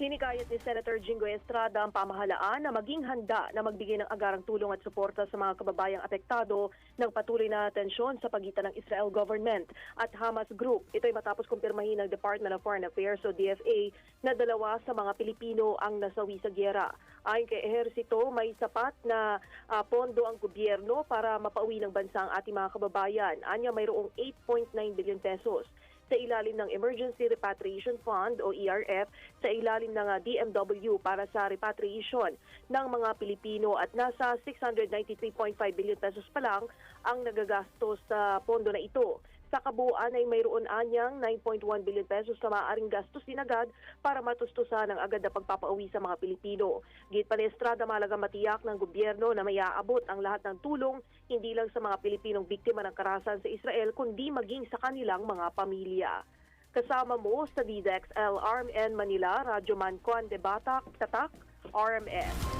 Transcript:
Hinikayat ni Senator Jingo Estrada ang pamahalaan na maging handa na magbigay ng agarang tulong at suporta sa mga kababayang apektado ng patuloy na tensyon sa pagitan ng Israel government at Hamas group. Ito ay matapos kumpirmahin ng Department of Foreign Affairs o DFA na dalawa sa mga Pilipino ang nasawi sa gyera. Ayon kay Ehersito, may sapat na ah, pondo ang gobyerno para mapauwi ng bansa ang ating mga kababayan. Anya mayroong 8.9 billion pesos sa ilalim ng Emergency Repatriation Fund o ERF sa ilalim ng ah, DMW para sa repatriation ng mga Pilipino at nasa 693.5 billion pesos pa lang ang nagagastos sa pondo na ito. Sa kabuuan ay mayroon anyang 9.1 billion pesos na maaaring gastusin agad para matustusan ang agad na pagpapauwi sa mga Pilipino. Git pa ni Estrada malaga matiyak ng gobyerno na may aabot ang lahat ng tulong hindi lang sa mga Pilipinong biktima ng karahasan sa Israel kundi maging sa kanilang mga pamilya. Kasama mo sa DDXL RMN Manila, Radyo Man Juan de Batak, Tatak, RMN.